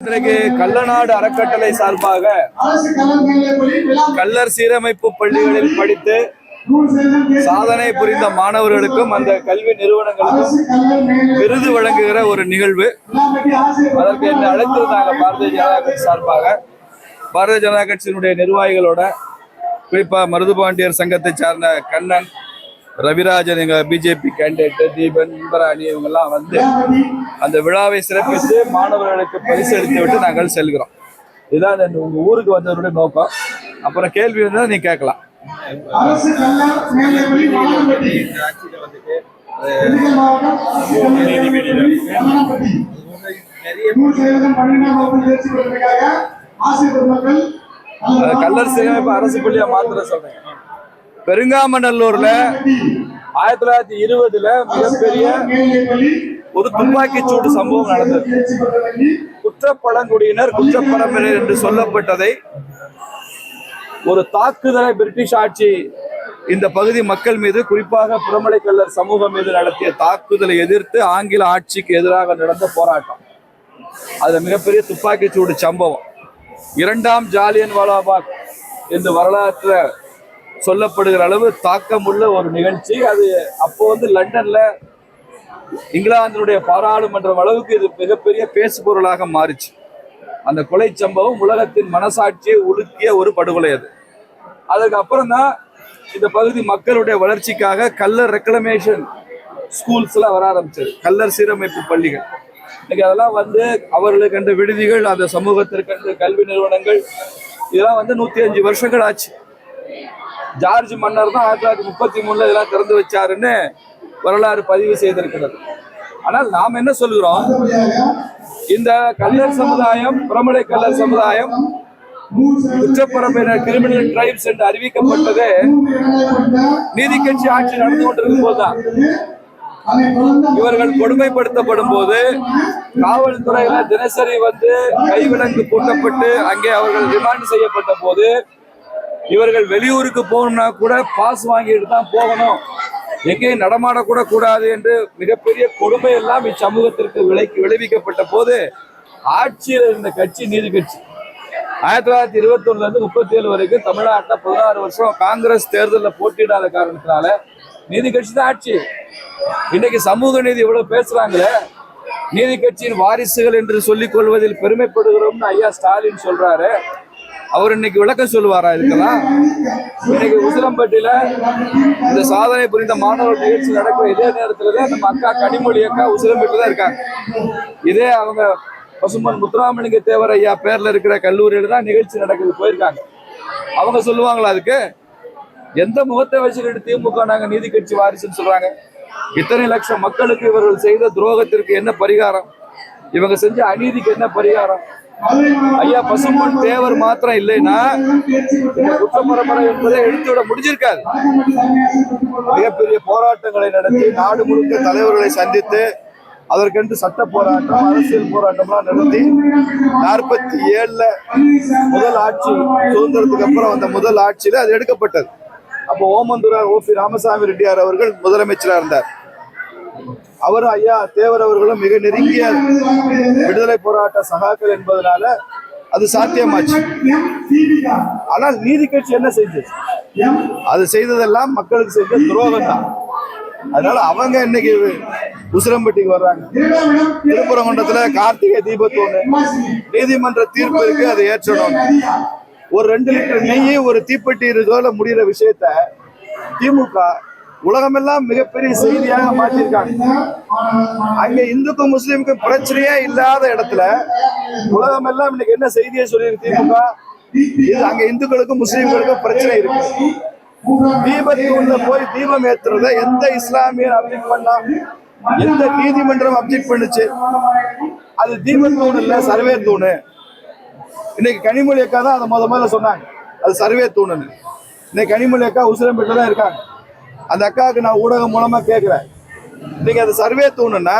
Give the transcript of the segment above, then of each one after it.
இன்றைக்கு கள்ளநாடு அறக்கட்டளை சார்பாக கல்லர் சீரமைப்பு பள்ளிகளில் படித்து சாதனை புரிந்த மாணவர்களுக்கும் அந்த கல்வி நிறுவனங்களுக்கும் விருது வழங்குகிற ஒரு நிகழ்வு. அதற்கு என்னை அழைத்திருந்தாங்க பாரதிய ஜனதா கட்சி சார்பாக. பாரதிய ஜனதா கட்சியினுடைய நிர்வாகிகளோட குறிப்பா மருதுபாண்டியர் சங்கத்தை சார்ந்த கண்ணன் ரவிராஜன் எங்க பிஜேபி கேண்டிடேட் தீபன் இன்பராணி இவங்கெல்லாம் வந்து அந்த விழாவை சிறப்பித்து மாணவர்களுக்கு பரிசு அளித்து விட்டு நாங்கள் செல்கிறோம். இதுதான் உங்க ஊருக்கு வந்தவருடைய நோக்கம். அப்புறம் கேள்வி வந்தா நீ கேட்கலாம். கல்லர் சீரமைப்பு அரசு பள்ளியா மாத்திர சொல்றேன் பெருங்காமநல்லூர்ல ஆயிரத்தி தொள்ளாயிரத்தி இருபதுல மிகப்பெரிய ஒரு துப்பாக்கி சூடு சம்பவம் நடந்தது. குற்றப்பழங்குடியினர் குற்றப்பரம்பினர் என்று சொல்லப்பட்டதை ஒரு தாக்குதலை பிரிட்டிஷ் ஆட்சி இந்த பகுதி மக்கள் மீது குறிப்பாக புறமலை கல்லர் சமூகம் மீது நடத்திய தாக்குதலை எதிர்த்து ஆங்கில ஆட்சிக்கு எதிராக நடந்த போராட்டம். அது மிகப்பெரிய துப்பாக்கி சூடு சம்பவம். இரண்டாம் ஜாலியன் வாலாபாக் என்று வரலாற்றுல சொல்லப்படுகிற அளவு தாக்கமுள்ள ஒரு நிகழ்ச்சி. அது அப்போ வந்து லண்டன்ல இங்கிலாந்தினுடைய பாராளுமன்றம் அளவுக்கு இது மிகப்பெரிய பேசுபொருளாக மாறிச்சு. அந்த கொலை சம்பவம் உலகத்தின் மனசாட்சியை உலுக்கிய ஒரு படுகொலை அது. அதுக்கு அப்புறம் தான் இந்த பகுதி மக்களுடைய வளர்ச்சிக்காக கல்லர் ரெக்ளமேஷன் ஸ்கூல்ஸ்லாம் வர ஆரம்பிச்சது. கல்லர் சீரமைப்பு பள்ளிகள். இன்னைக்கு அதெல்லாம் வந்து அவர்களுக்கு விடுதிகள் அந்த சமூகத்திற்கு கல்வி நிறுவனங்கள் இதெல்லாம் வந்து நூத்தி அஞ்சு வருஷங்கள் ஆச்சு. ஜார்ஜ் மன்னர் தான் ஆயிரத்தி தொள்ளாயிரத்தி முப்பத்தி மூணுல இதெல்லாம் திறந்து வச்சாருன்னு வரலாறு பதிவு செய்திருக்கிறது. ஆனால் நாம் என்ன சொல்கிறோம்? இந்த கல்லர் சமுதாயம் புறமலை கல்லர் சமுதாயம் குற்றப்பரப்பினர் கிரிமினல் டிரைப்ஸ் என்று அறிவிக்கப்பட்டது நீதி கட்சி ஆட்சி நடந்து கொண்டிருக்கும் போதுதான் இவர்கள் கொடுமைப்படுத்தப்படும் போது காவல்துறையில தினசரி வந்து கைவிலங்கு பூட்டப்பட்டு அங்கே அவர்கள் ரிமாண்ட் செய்யப்பட்ட போது இவர்கள் வெளியூருக்கு போகணும்னா கூட பாஸ் வாங்கிட்டு தான் போகணும். எங்கேயும் நடமாடக்கூட கூடாது என்று மிகப்பெரிய கொடுமை எல்லாம் இச்சமூகத்திற்கு விளைக்கு விளைவிக்கப்பட்ட போது ஆட்சியில் இருந்த கட்சி நீதி கட்சி. ஆயிரத்தி தொள்ளாயிரத்தி இருபத்தி ஒண்ணுல இருந்து முப்பத்தி ஏழு வரைக்கும் தமிழ்நாட்டில் பதினாறு வருஷம் காங்கிரஸ் தேர்தலில் போட்டியிடாத காரணத்தினால நீதி கட்சி தான் ஆட்சி. இன்னைக்கு சமூக நீதி இவ்வளவு பேசுறாங்களே. நீதி கட்சியின் வாரிசுகள் என்று சொல்லிக் கொள்வதில் பெருமைப்படுகிறோம்னு ஐயா ஸ்டாலின் சொல்றாரு. அவர் இன்னைக்கு விளக்கம் சொல்லுவாரா இதுக்கெல்லாம் இன்னைக்கு உசிலம்பட்டியில இந்த சாதனை புரிந்த மாணவர் நிகழ்ச்சி நடக்கிற இதே நேரத்துல தான் நம்ம அக்கா கனிமொழி அக்கா உசிலம்பட்டில தான் இருக்காங்க. இதே அவங்க பசுமன் முத்துராமலிங்க தேவர் ஐயா பேர்ல இருக்கிற கல்லூரியில தான் நிகழ்ச்சி நடக்குது போயிருக்காங்க. அவங்க சொல்லுவாங்களா அதுக்கு? எந்த முகத்தை வச்சுக்கிட்டு திமுக நாங்க நீதி கட்சி வாரிசுன்னு சொல்றாங்க? இத்தனை லட்சம் மக்களுக்கு இவர்கள் செய்த துரோகத்திற்கு என்ன பரிகாரம்? இவங்க செஞ்ச அநீதிக்கு என்ன பரிகாரம்? ஐயா பசும்பொன் தேவர் மாத்திரம் இல்லைன்னா இந்த குற்றப்பரம்பரை என்பதை எடுத்துவிட முடிஞ்சிருக்காது. மிகப்பெரிய போராட்டங்களை நடத்தி நாடு முழுக்க தலைவர்களை சந்தித்து அதற்கென்று சட்ட போராட்டம் அரசியல் போராட்டம்லாம் நடத்தி நாற்பத்தி ஏழுல முதல் ஆட்சி சுதந்திரத்துக்கு அப்புறம் வந்த முதல் ஆட்சியில அது எடுக்கப்பட்டது. அப்போ ஓமந்துரார் ஓபி ராமசாமி ரெட்டியார் அவர்கள் முதலமைச்சராக இருந்தார். அவர் ஐயா தேவர் அவர்களும் மிக நெருங்கிய விடுதலை போராட்ட சகாக்கள் என்பதனால அது சாத்தியமாச்சு. ஆனால் நீதி கட்சி என்ன செஞ்சது? அது செய்ததெல்லாம் மக்களுக்கு செய்த துரோகம் தான். அதனால அவங்க இன்னைக்கு உசிலம்பட்டிக்கு வர்றாங்க. திருப்பரங்குன்றத்துல கார்த்திகை தீபத்தோடு நீதிமன்ற தீர்ப்பு இருக்கு அதை ஏற்றணும். ஒரு ரெண்டு லிட்டர் நெய் ஒரு தீப்பெட்டி இருக்கோல முடிகிற விஷயத்த திமுக உலகமெல்லாம் மிகப்பெரிய செய்தியாக மாற்றிருக்காங்க அங்க இந்துக்கும் முஸ்லீமுக்கும் பிரச்சனையே இல்லாத இடத்துல உலகமெல்லாம் இன்னைக்கு என்ன செய்தியை சொல்லியிருக்கு திமுக? இது அங்க இந்துக்களுக்கும் முஸ்லீம்களுக்கும் பிரச்சனை இருக்கு. தீபத்தூண்ல போய் தீபம் ஏத்துறத எந்த இஸ்லாமியர் அப்ஜெக்ட் பண்ணா எந்த நீதிமன்றம் அப்ஜெக்ட் பண்ணுச்சு? அது தீபத்தூண் இல்ல சர்வே தூணு. இன்னைக்கு கனிமொழி அக்கா தான் அதை முத முதல்ல சொன்னாங்க. அது சர்வே தூணுன்னு இன்னைக்கு கனிமொழி அக்கா உசிலம்பேட்டில் தான் இருக்காங்க. அந்த அக்காவுக்கு நான் ஊடகம் மூலமா கேட்கிறேன் நீங்க அது சர்வே தூணுன்னா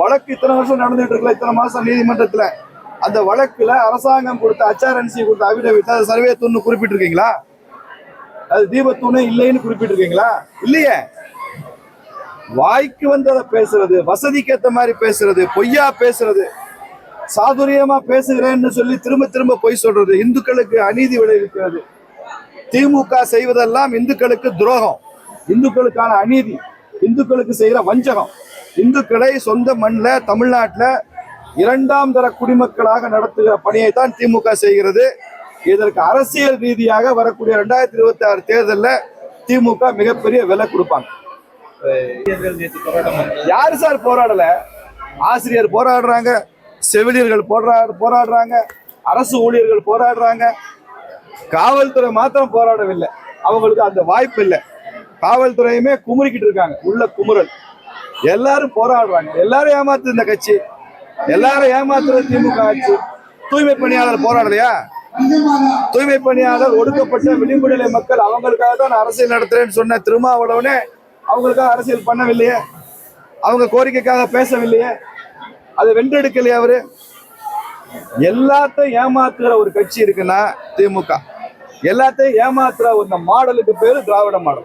வழக்கு இத்தனை வருஷம் நடந்துட்டு இருக்கல இத்தனை மாசம் நீதிமன்றத்துல. அந்த வழக்குல அரசாங்கம் கொடுத்த அச்சாரன்சி கொடுத்த அபிடவிட் அது சர்வே தூண் குறிப்பிட்டிருக்கீங்களா? அது தீபத்தூணு இல்லைன்னு குறிப்பிட்டிருக்கீங்களா? இல்லையே. வாய்க்கு வந்ததை பேசுறது வசதிக்கு ஏத்த மாதிரி பேசுறது பொய்யா பேசுறது சாதுரியமா பேசுகிறேன்னு சொல்லி திரும்ப திரும்ப பொய் சொல்றது இந்துக்களுக்கு அநீதி விளைவிக்கிறது. திமுக செய்வதெல்லாம் இந்துக்களுக்கு துரோகம். இந்துக்களுக்கான அநீதி இந்துக்களுக்கு செய்கிற வஞ்சகம். இந்துக்களை சொந்த மண்ணில் தமிழ்நாட்டில் இரண்டாம் தர குடிமக்களாக நடத்துகிற பணியை தான் திமுக செய்கிறது. இதற்கு அரசியல் ரீதியாக வரக்கூடிய ரெண்டாயிரத்தி இருபத்தி ஆறு தேர்தலில் திமுக மிகப்பெரிய விலை கொடுப்பாங்க. யார் சார் போராடல? ஆசிரியர் போராடுறாங்க செவிலியர்கள் போரா போராடுறாங்க அரசு ஊழியர்கள் போராடுறாங்க. காவல்துறை மாத்திரம் போராடவில்லை. அவங்களுக்கு அந்த வாய்ப்பு இல்லை. காவல்துறையுமே குமுறிக்கிட்டு இருக்காங்க. உள்ள குமுறல். எல்லாரும் போராடுறாங்க. எல்லாரும் ஏமாத்து இந்த கட்சி. எல்லாரும் ஏமாத்துற திமுக ஆட்சி. தூய்மை பணியாளர் போராடலையா? தூய்மை பணியாளர் ஒடுக்கப்பட்ட விளிம்புநிலை மக்கள் அவங்களுக்காக தான் நான் அரசியல் நடத்துறேன்னு சொன்ன திருமாவளவனே அவங்களுக்காக அரசியல் பண்ணவில்லையே. அவங்க கோரிக்கைக்காக பேசவில்லையே. அதை வென்றெடுக்கலையே அவரு. எல்லாத்தையும் ஏமாத்துற ஒரு கட்சி இருக்குன்னா திமுக. எல்லாத்தையும் ஏமாத்துற ஒரு மாடலுக்கு பேரு திராவிட மாடல்.